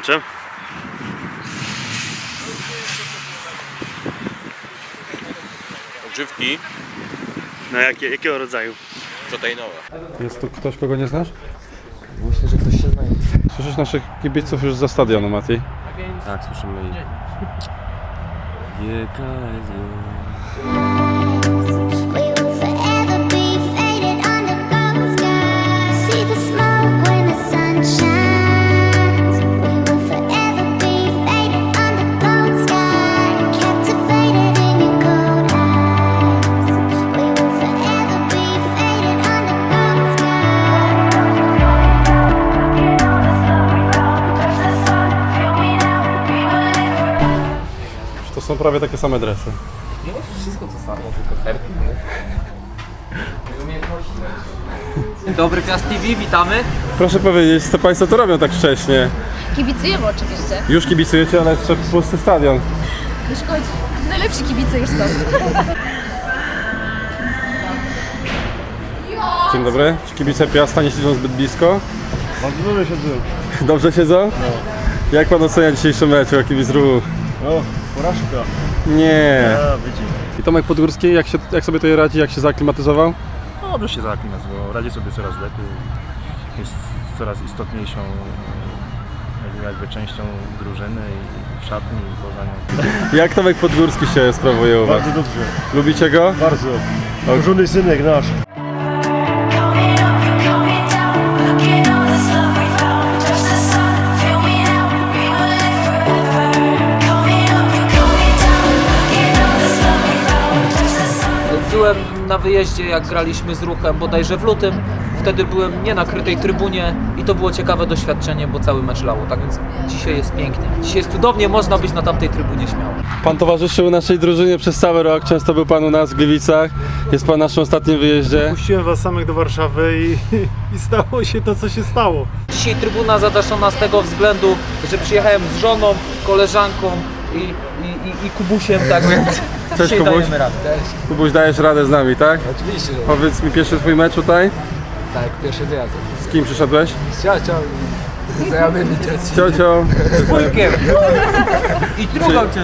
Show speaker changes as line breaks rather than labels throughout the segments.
Meczem?
Odżywki
No jakie, jakiego rodzaju?
proteinowe.
Jest tu ktoś, kogo nie znasz?
Myślę, że ktoś się znajdzie.
Słyszysz naszych kibiców już za stadionu, Mati?
Tak, słyszymy i... GKS
We
prawie takie same dresy.
No wszystko to samo, tylko herki, nie?
Dzień dobry, Piast TV, witamy.
Proszę powiedzieć, co Państwo tu robią tak wcześnie?
Kibicujemy oczywiście.
Już kibicujecie, ale jeszcze pusty stadion.
Nie szkodzi. Najlepsi kibice już są.
Dzień dobry. Czy kibice Piasta nie siedzą zbyt blisko?
Bardzo dobrze siedzę.
Dobrze siedzą? Jak Pan ocenia dzisiejszy mecz, jaki kibic ruchu?
O, porażka.
Nie.
A.
I Tomek Podgórski, jak, się, jak sobie tutaj radzi, jak się zaaklimatyzował?
Dobrze się zaaklimatyzował, radzi sobie coraz lepiej, jest coraz istotniejszą jakby, częścią drużyny i w szatni i poza nią.
Jak Tomek Podgórski się sprawuje u Was?
Bardzo dobrze.
Lubicie go?
Bardzo. Żony synek nasz.
Na wyjeździe, jak graliśmy z ruchem bodajże w lutym. Wtedy byłem nie na krytej trybunie i to było ciekawe doświadczenie, bo cały mecz lało. Tak więc dzisiaj jest pięknie. Dzisiaj jest cudownie, można być na tamtej trybunie śmiało.
Pan towarzyszył naszej drużynie przez cały rok, często był Pan u nas w Gliwicach. Jest Pan na naszym ostatnim wyjeździe.
Puściłem was samych do Warszawy i, i stało się to, co się stało.
Dzisiaj trybuna zadaszona z tego względu, że przyjechałem z żoną, koleżanką i, i, i, i Kubusiem, tak więc dzisiaj
Kubuś.
dajemy radę. Cześć.
Kubuś, dajesz radę z nami, tak?
Oczywiście, że
Powiedz mi pierwszy Twój mecz tutaj.
tak, pierwszy wyjazd.
Z kim przyszedłeś?
Z ciocią i znajomymi.
Z ciocią.
Wujkiem. I drugą ciocią.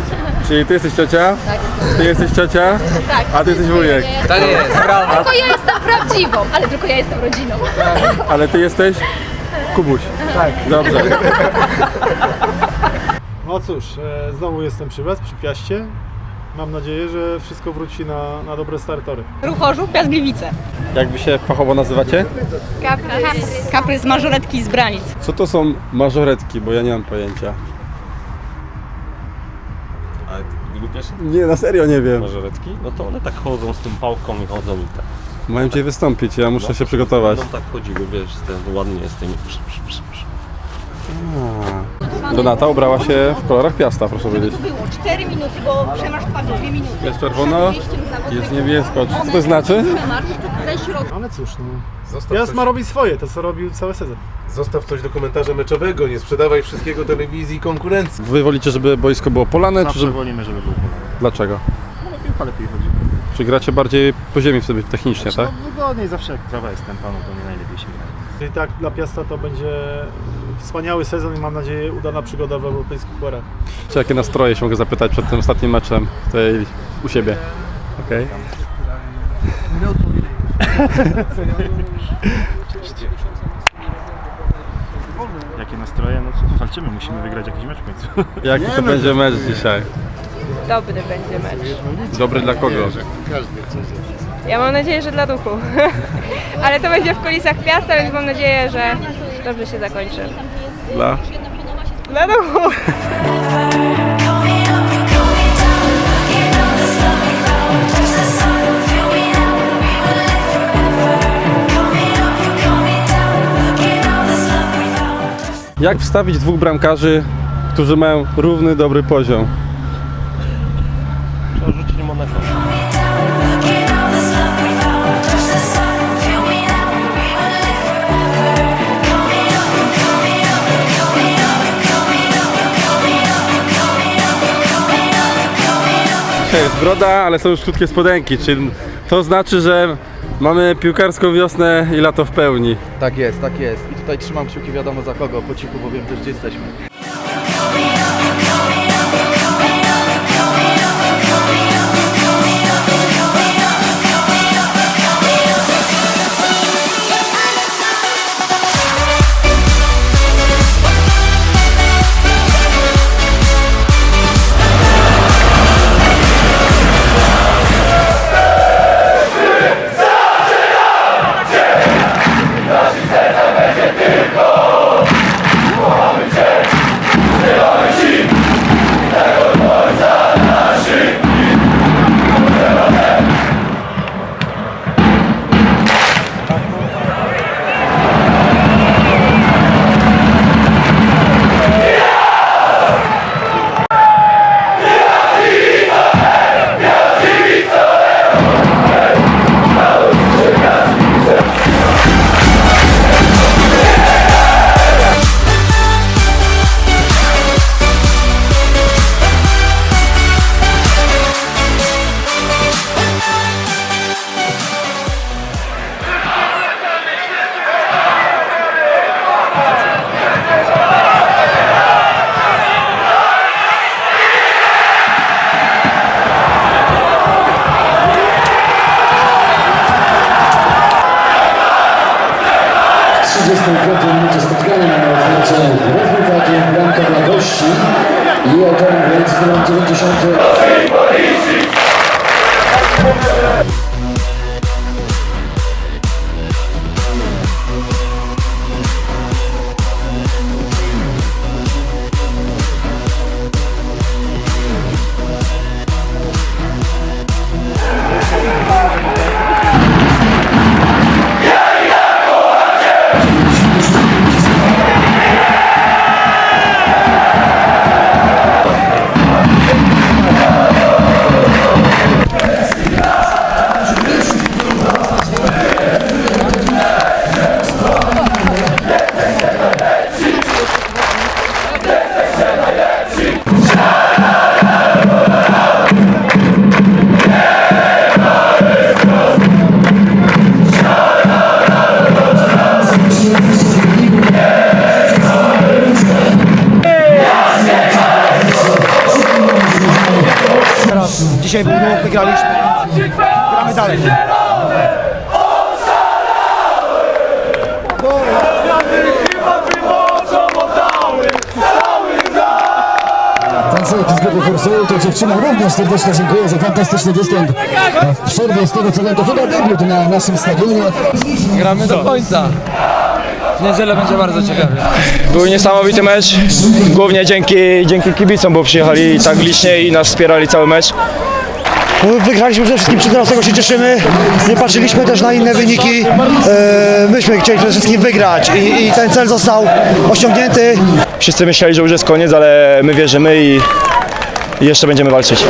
Czyli Ty jesteś ciocia?
Tak.
Ty jesteś ciocia?
Tak.
A Ty jesteś wujek.
Ja jestem,
Tak jest, brawo.
tylko ja jestem prawdziwą, ale tylko ja jestem rodziną.
Ale Ty jesteś? Kubuś. Tak. Dobrze.
No cóż, e, znowu jestem przy was, przy Piaście. Mam nadzieję, że wszystko wróci na, na dobre startory.
Ruchorzów, Piast Gliwice.
Jak Wy się fachowo nazywacie?
Kaprys. Kaprys mażoretki z Branic.
Co to są mażoretki, bo ja nie mam pojęcia.
A
Nie, na serio nie wiem.
mażoretki? No to one tak chodzą z tą pałką i chodzą i tak.
Mają dzisiaj wystąpić, ja muszę
No,
się przygotować.
No tak chodziły, wiesz, ten, ładnie jest tym. Psz, psz, psz, psz.
Donata ubrała się w kolorach Piasta, proszę powiedzieć.
To było 4 minuty, bo przemasz trwa 2 minuty.
Jest czerwono, jest niebiesko. Co to znaczy?
Przemasz ze środka.
Ale cóż, no.
Zostaw
Piast
coś,
ma robić swoje, to co robił cały sezon.
zostaw coś do komentarza meczowego, nie sprzedawaj wszystkiego telewizji i konkurencji.
Wy wolicie, żeby boisko było polane, czy
Zawsze
żeby...
wolimy, żeby był polany.
Dlaczego?
No piłka lepiej chodzi.
Czy gracie bardziej po ziemi wtedy technicznie, tak?
No wygodniej zawsze jak trawa jest tępana, to nie najlepiej się gra.
Czyli tak dla Piasta to będzie wspaniały sezon i mam nadzieję udana przygoda w europejskich porach.
Czy jakie nastroje się mogę zapytać przed tym ostatnim meczem tutaj u siebie? Okej.
Jakie nastroje? No co, walczymy, musimy wygrać jakiś mecz w końcu.
Jaki to będzie mecz dzisiaj?
Dobry będzie mecz.
Dobry dla kogo?
Ja mam nadzieję, że dla duchu. Ale to będzie w kulisach Piasta, więc mam nadzieję, że dobrze się zakończy.
Dla?
Dla duchu!
Jak wstawić dwóch bramkarzy, którzy mają równy, dobry poziom?
Trzeba rzucić monetą.
Jest broda, ale są już krótkie spodenki, czyli to znaczy, że Mamy piłkarską wiosnę i lato w pełni.
Tak jest, tak jest. I tutaj trzymam kciuki wiadomo za kogo, po cichu, bo wiem też gdzie jesteśmy.
35 minucie spotkania mamy otwarcie rezultatu bramka dla gości i autorem więc numer 90
Dzisiaj wygraliśmy. Gramy dalej.
Tancerki z grupy Forsoul, to dziewczynom również serdecznie dziękuję za fantastyczny występ w przerwie z tego co wiem, to chyba debiut na naszym stadionie.
Gramy do końca. W niedzielę będzie bardzo ciekawie.
Był niesamowity mecz, głównie dzięki, dzięki kibicom, bo przyjechali tak licznie i nas wspierali cały mecz.
Wygraliśmy przede wszystkim, z tego się cieszymy. Nie patrzyliśmy też na inne wyniki. E, myśmy chcieli przede wszystkim wygrać i, i ten cel został osiągnięty.
Wszyscy myśleli, że już jest koniec, ale my wierzymy i, i jeszcze będziemy walczyć.